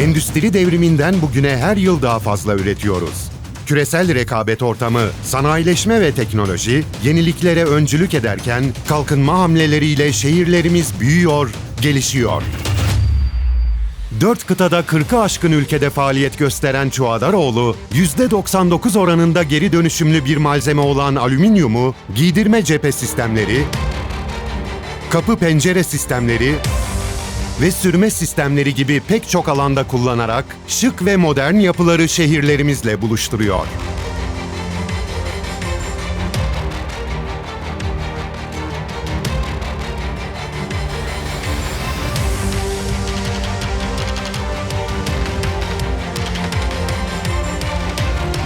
Endüstri devriminden bugüne her yıl daha fazla üretiyoruz. Küresel rekabet ortamı, sanayileşme ve teknoloji yeniliklere öncülük ederken kalkınma hamleleriyle şehirlerimiz büyüyor, gelişiyor. Dört kıtada 40'ı aşkın ülkede faaliyet gösteren Çuadaroğlu, %99 oranında geri dönüşümlü bir malzeme olan alüminyumu, giydirme cephe sistemleri, kapı pencere sistemleri ve sürme sistemleri gibi pek çok alanda kullanarak şık ve modern yapıları şehirlerimizle buluşturuyor.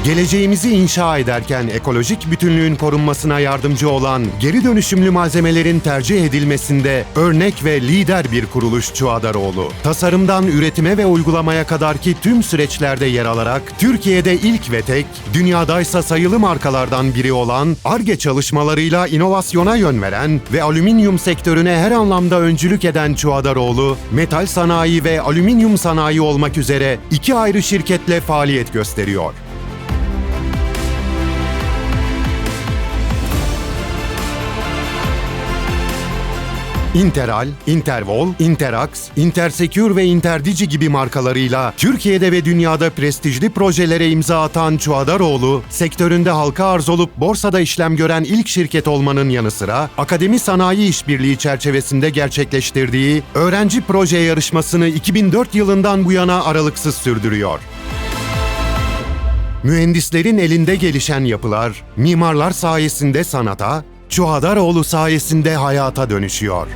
Geleceğimizi inşa ederken ekolojik bütünlüğün korunmasına yardımcı olan geri dönüşümlü malzemelerin tercih edilmesinde örnek ve lider bir kuruluş Çuadaroğlu. Tasarımdan üretime ve uygulamaya kadarki tüm süreçlerde yer alarak Türkiye'de ilk ve tek, dünyadaysa sayılı markalardan biri olan ARGE çalışmalarıyla inovasyona yön veren ve alüminyum sektörüne her anlamda öncülük eden Çuadaroğlu, metal sanayi ve alüminyum sanayi olmak üzere iki ayrı şirketle faaliyet gösteriyor. Interal, Intervol, Interax, Intersecure ve Interdigi gibi markalarıyla Türkiye'de ve dünyada prestijli projelere imza atan Çuadaroğlu, sektöründe halka arz olup borsada işlem gören ilk şirket olmanın yanı sıra Akademi Sanayi İşbirliği çerçevesinde gerçekleştirdiği öğrenci proje yarışmasını 2004 yılından bu yana aralıksız sürdürüyor. Mühendislerin elinde gelişen yapılar, mimarlar sayesinde sanata, Çuhadaroğlu sayesinde hayata dönüşüyor.